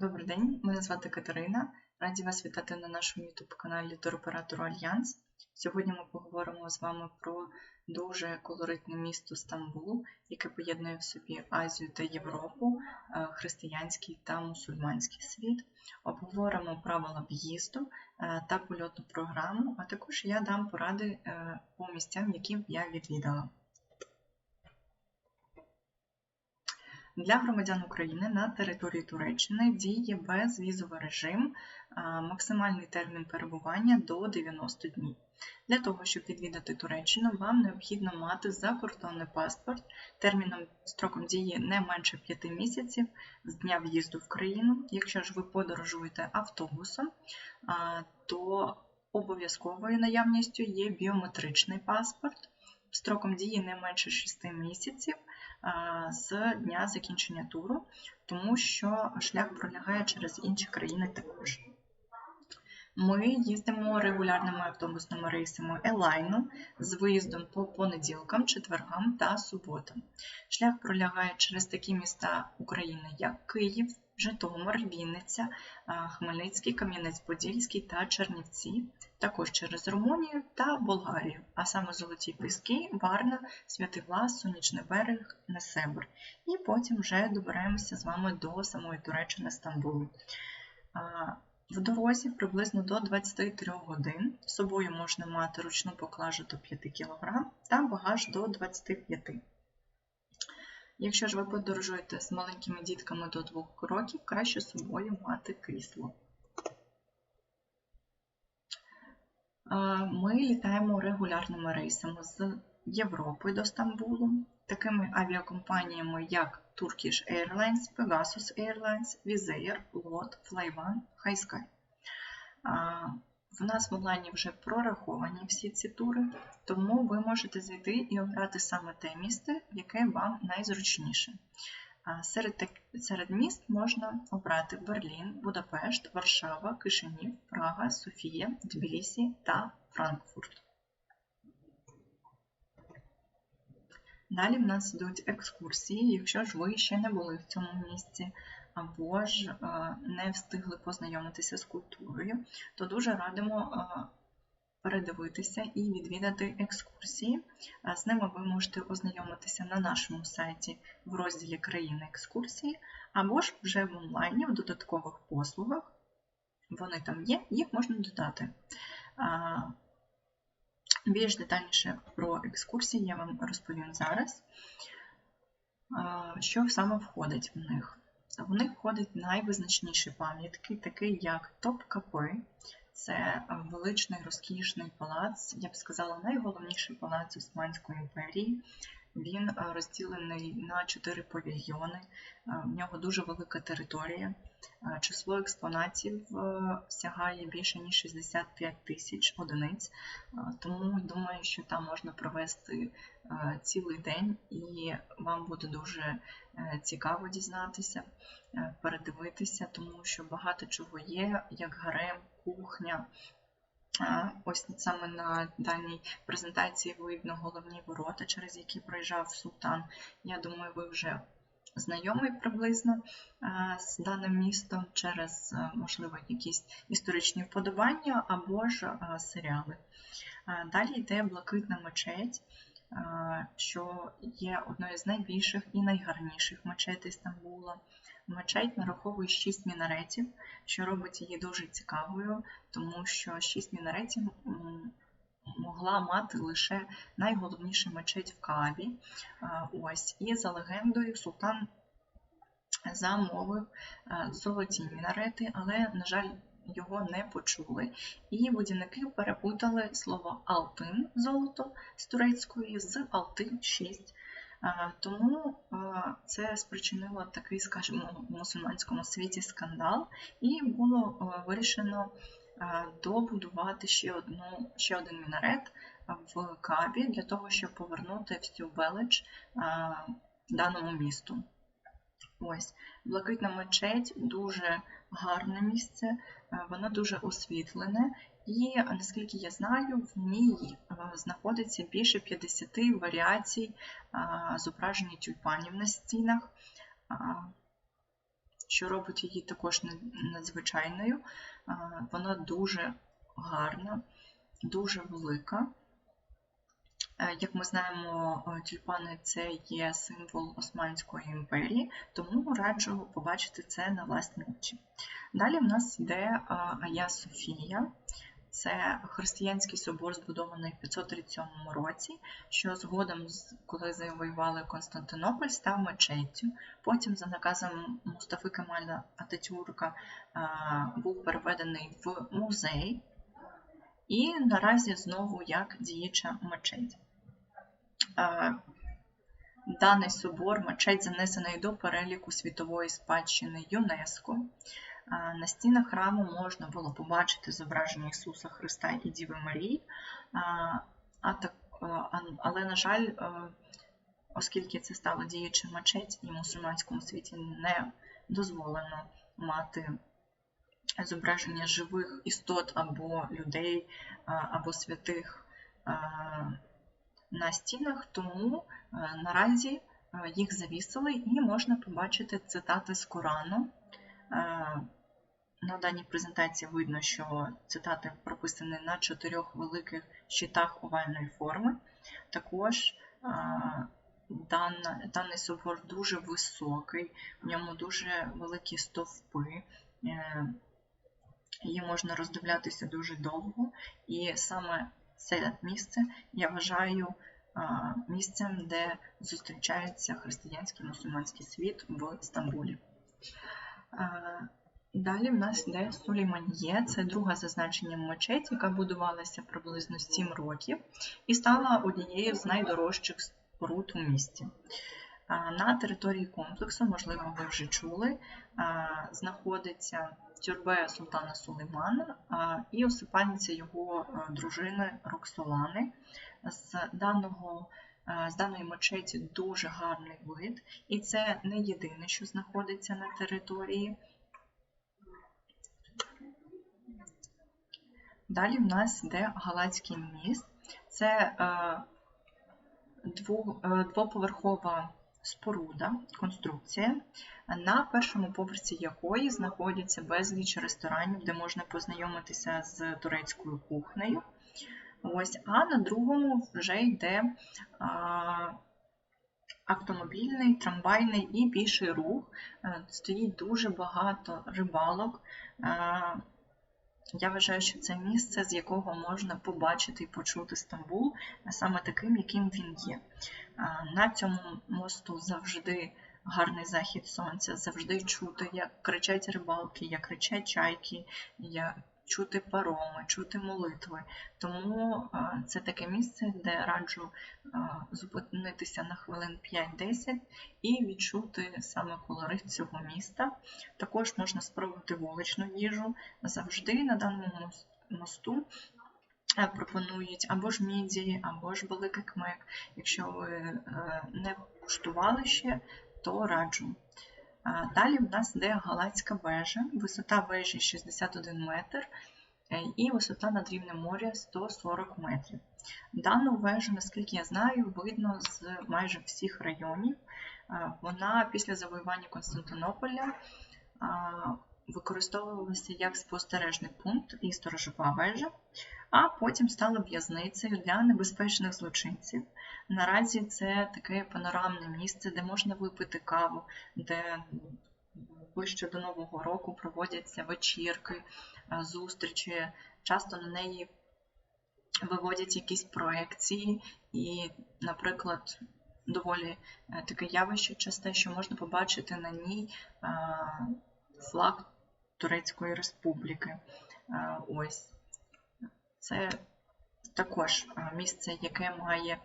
Добрий день, мене звати Катерина. Раді вас вітати на нашому YouTube-каналі туроператору Альянс. Сьогодні ми поговоримо з вами про дуже колоритне місто Стамбул, яке поєднує в собі Азію та Європу, е, християнський та мусульманський світ. Обговоримо правила в'їзду е, та польотну програму, а також я дам поради е, по місцям, які я відвідала. Для громадян України на території Туреччини діє безвізовий режим, максимальний термін перебування до 90 днів. Для того, щоб відвідати Туреччину, вам необхідно мати закордонний паспорт терміном строком дії не менше 5 місяців з дня в'їзду в країну. Якщо ж ви подорожуєте автобусом, то обов'язковою наявністю є біометричний паспорт строком дії не менше 6 місяців з дня закінчення туру, тому що шлях пролягає через інші країни також. Ми їздимо регулярними автобусними рейсами Елайну з виїздом по понеділкам, четвергам та суботам. Шлях пролягає через такі міста України, як Київ, Житомир, Вінниця, Хмельницький, Кам'янець-Подільський та Чернівці, також через Румунію та Болгарію, а саме Золоті Піски, Варна, Святий Влас, Сонячний берег, Несебр. І потім вже добираємося з вами до самої Туреччини Стамбулу. В дорозі приблизно до 23 годин з собою можна мати ручну поклажу до 5 кг та багаж до 25 Якщо ж ви подорожуєте з маленькими дітками до 2 років, краще з собою мати крісло. Ми літаємо регулярними рейсами з Європи до Стамбулу, такими авіакомпаніями, як Turkish Airlines, Pegasus Airlines, Wizz Air, LOT, Flyone, HiSky. В нас в онлайні вже прораховані всі ці тури, тому ви можете зайти і обрати саме те місце, яке вам найзручніше. Серед серед міст можна обрати Берлін, Будапешт, Варшава, Кишинів, Прага, Софія, Тбілісі та Франкфурт. Далі в нас йдуть екскурсії, якщо ж ви ще не були в цьому місці, або ж не встигли познайомитися з культурою, то дуже радимо передивитися і відвідати екскурсії. З ними ви можете ознайомитися на нашому сайті в розділі країни екскурсії, або ж вже в онлайні в додаткових послугах. Вони там є, їх можна додати. Більш детальніше про екскурсії я вам розповім зараз, що саме входить в них. В них входять найвизначніші пам'ятки, такі як Топ-Капи, це величний розкішний палац, я б сказала, найголовніший палац Османської імперії. Він розділений на чотири павільйони, в нього дуже велика територія. Число експонатів е, сягає більше ніж 65 тисяч одиниць, тому думаю, що там можна провести е, цілий день і вам буде дуже е, цікаво дізнатися, передивитися, тому що багато чого є, як гарем, кухня. Ось саме на даній презентації видно головні ворота, через які проїжджав султан. Я думаю, ви вже знайомий приблизно з даним містом через, можливо, якісь історичні вподобання або ж серіали. Далі йде блакитна мечеть, що є одною з найбільших і найгарніших мечетей Стамбула. Мечеть нараховує 6 мінаретів, що робить її дуже цікавою, тому що 6 мінаретів могла мати лише найголовніша мечеть в Каабі. Ось, І за легендою, султан замовив золоті мінарети, але, на жаль, його не почули. І будівники перепутали слово Алтин золото з турецької з Алтин 6. Тому це спричинило такий, скажімо, в мусульманському світі скандал, і було вирішено добудувати ще одну, ще один мінарет в Кабі для того, щоб повернути всю велич даному місту. Ось, Блакитна мечеть дуже гарне місце, воно дуже освітлене, і, наскільки я знаю, в ній знаходиться більше 50 варіацій зображення тюльпанів на стінах. що робить її також надзвичайною. Вона дуже гарна, дуже велика. Е, як ми знаємо, е, тюльпани це є символ Османської імперії, тому раджу побачити це на власні очі. Далі в нас йде е, Ая Софія. Це християнський собор, збудований в 537 році, що згодом, коли завоювали Константинополь, став мечеттю. Потім, за наказом Мустафи Кемаля Ататюрка, був переведений в музей, і наразі знову як діюча мечеть. Даний собор мечеть занесений до переліку світової спадщини ЮНЕСКО. На стінах храму можна було побачити зображення Ісуса Христа і Діви Марії, але, на жаль, оскільки це стало діючим мечеть і в мусульманському світі не дозволено мати зображення живих істот або людей, або святих на стінах, тому наразі їх завісили і можна побачити цитати з Корану. На даній презентації видно, що цитати прописані на чотирьох великих щитах овальної форми. Також даний собор дуже високий, в ньому дуже великі стовпи, е, її можна роздивлятися дуже довго, і саме це місце я вважаю місцем, де зустрічається християнський мусульманський світ в Стамбулі. Далі в нас йде Сулейман'є, це друга за значенням мечеть, яка будувалася приблизно 7 років і стала однією з найдорожчих споруд у місті. На території комплексу, можливо, ви вже чули, знаходиться тюрбе султана Сулеймана і осипальниця його дружини Роксолани. З даного з даної мечеті дуже гарний вид, і це не єдине, що знаходиться на території. Далі в нас йде Галацький міст. Це е, двоповерхова споруда, конструкція, на першому поверсі якої знаходяться безліч ресторанів, де можна познайомитися з турецькою кухнею. Ось, А на другому вже йде а, автомобільний, трамвайний і піший рух. Е, стоїть дуже багато рибалок. А, я вважаю, що це місце, з якого можна побачити і почути Стамбул, саме таким, яким він є. На цьому мосту завжди гарний захід сонця, завжди чути, як кричать рибалки, як кричать чайки, як чути пароми, чути молитви. Тому це таке місце, де раджу зупинитися на хвилин 5-10 і відчути саме колорит цього міста. Також можна спробувати вуличну їжу. Завжди на даному мосту. Пропонують або ж мідії, або ж великий кмек. Якщо ви е, не куштували ще, то раджу. Далі в нас йде Галацька вежа, висота вежі 61 метр е, і висота над рівнем моря 140 метрів. Дану вежу, наскільки я знаю, видно з майже всіх районів. Вона після завоювання Константинополя використовувалася як спостережний пункт і сторожова вежа, а потім стала в'язницею для небезпечних злочинців. Наразі це таке панорамне місце, де можна випити каву, де ближче до Нового року проводяться вечірки, зустрічі. Часто на неї виводять якісь проекції, і, наприклад, доволі е, таке явище часте, що можна побачити на ній флаг Турецької Республіки. Ось. Це також місце, яке має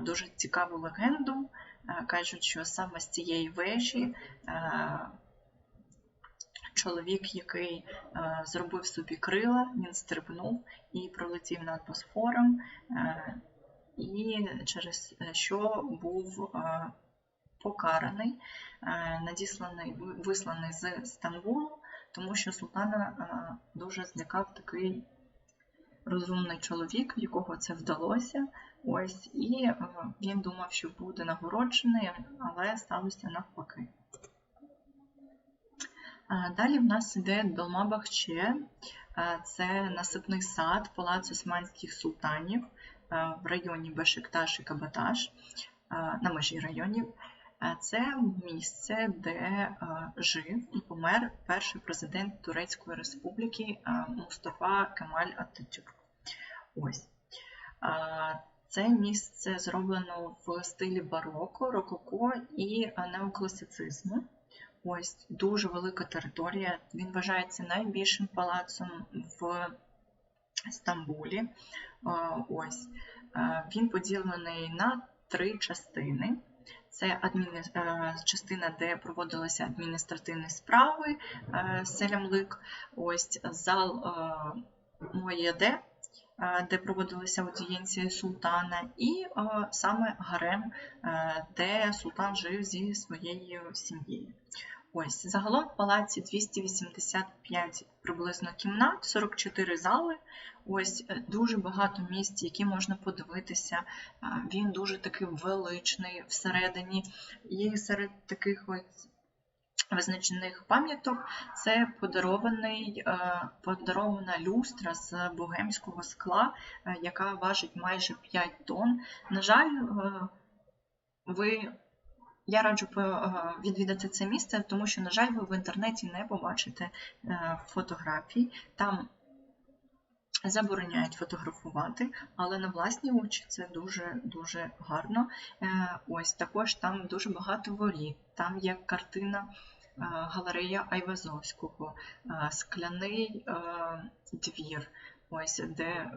дуже цікаву легенду. Кажуть, що саме з цієї вежі чоловік, який зробив собі крила, він стрибнув і пролетів над Босфором, і через що був покараний, надісланий, висланий з Стамбулу, тому що султана дуже злякав такий розумний чоловік, якого це вдалося. Ось, І е, він думав, що буде нагороджений, але сталося навпаки. Далі в нас іде Долма-Бахче, це насипний сад Палац Османських султанів в районі Бешикташ і Кабаташ, на межі районів. Це місце, де жив і помер перший президент Турецької Республіки Мустафа Кемаль Ататюрк. Ось. Це місце зроблено в стилі бароко, рококо і неокласицизму. Ось дуже велика територія. Він вважається найбільшим палацом в Стамбулі. Ось він поділений на три частини. Це адміни... е, частина, де проводилися адміністративні справи е, Селямлик, ось зал МОЄД, е, де проводилися аудієнції султана, і саме гарем, де султан жив зі своєю сім'єю. Ось загалом в палаці 285 приблизно кімнат, 44 зали. Ось е, дуже багато місць, які можна подивитися. Він дуже такий величний всередині. І серед таких ось визначених пам'яток це подарований, е, подарована люстра з богемського скла, е, яка важить майже 5 тонн. На жаль, е, ви я раджу е, відвідати це місце, тому що, на жаль, ви в інтернеті не побачите е, фотографій. Там забороняють фотографувати, але на власні очі це дуже дуже гарно. Е, Ось також там дуже багато воріт. Там є картина. Галерея Айвазовського, скляний двір, ось де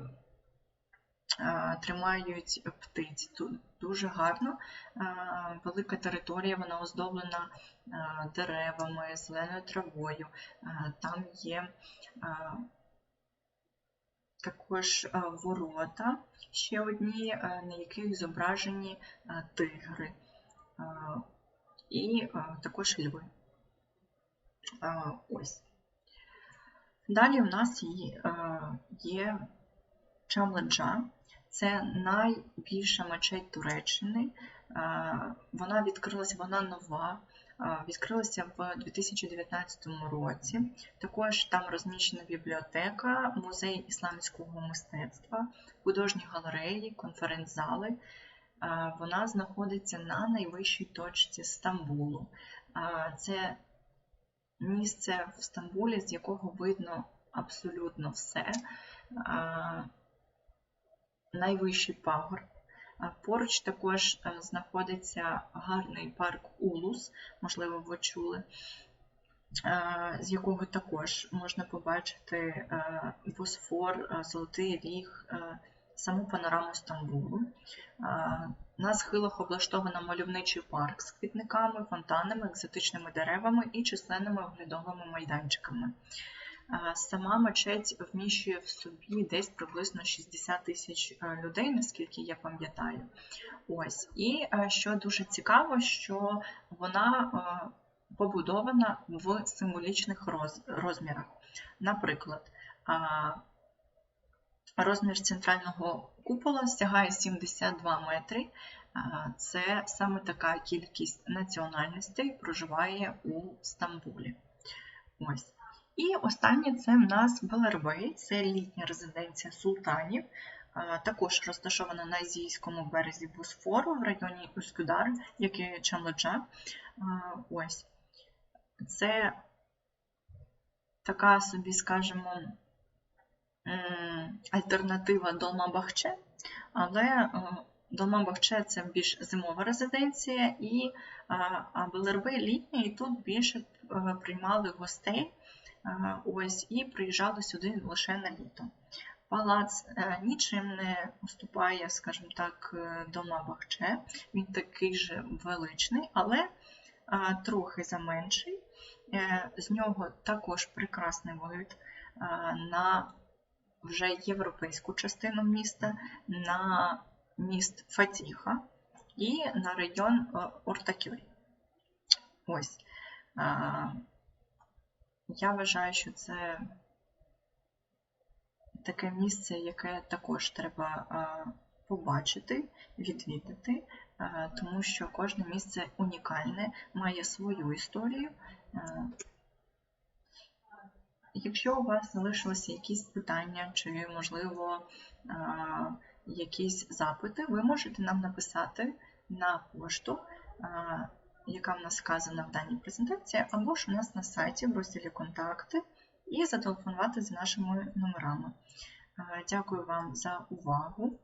тримають птиць. Тут дуже гарно, велика територія, вона оздоблена деревами, зеленою травою. Там є також ворота, ще одні, на яких зображені тигри і також льви. Ось. Далі у нас є, є Чамладжа. Це найбільша мечеть Туреччини. Вона відкрилася, вона нова, відкрилася в 2019 році. Також там розміщена бібліотека, музей ісламського мистецтва, художні галереї, конференц-зали. Вона знаходиться на найвищій точці Стамбулу. Це місце в Стамбулі, з якого видно абсолютно все. Найвищий пагорб. Е, Поруч також е, знаходиться гарний парк Улус, можливо, ви чули, е, з якого також можна побачити Босфор, е, Золотий Ріг, саму панораму Стамбулу. На схилах облаштовано мальовничий парк з квітниками, фонтанами, екзотичними деревами і численними оглядовими майданчиками. Сама мечеть вміщує в собі десь приблизно 60 тисяч е, людей, наскільки я пам'ятаю. Ось. І е, що дуже цікаво, що вона е, побудована в символічних розмірах. Наприклад, розмір центрального купола сягає 72 метри. Це саме така кількість національностей проживає у Стамбулі. Ось. І останнє це в нас Белербей, це літня резиденція султанів, також розташована на Азійському березі Босфору в районі Ускудар, як і Чамлоджа. Ось. Це така собі, скажімо, альтернатива Долма-Бахче, але е, Долма-Бахче це більш зимова резиденція, і а літня, і тут більше е, приймали гостей. Ось і приїжджали сюди лише на літо. Палац е, нічим не уступає, скажімо так, е, дома Бахче. Він такий же величний, але трохи заменший. Е, З нього також прекрасний вид на вже європейську частину міста, на міст Фатіха і на район Ортакюй. Ось. Я вважаю, що це таке місце, яке також треба побачити, відвідати, тому що кожне місце унікальне, має свою історію. Якщо у вас залишилися якісь питання чи, можливо, якісь запити, ви можете нам написати на пошту, яка в нас вказана в даній презентації, або ж у нас на сайті в розділі Контакти і зателефонувати з нашими номерами. Дякую вам за увагу.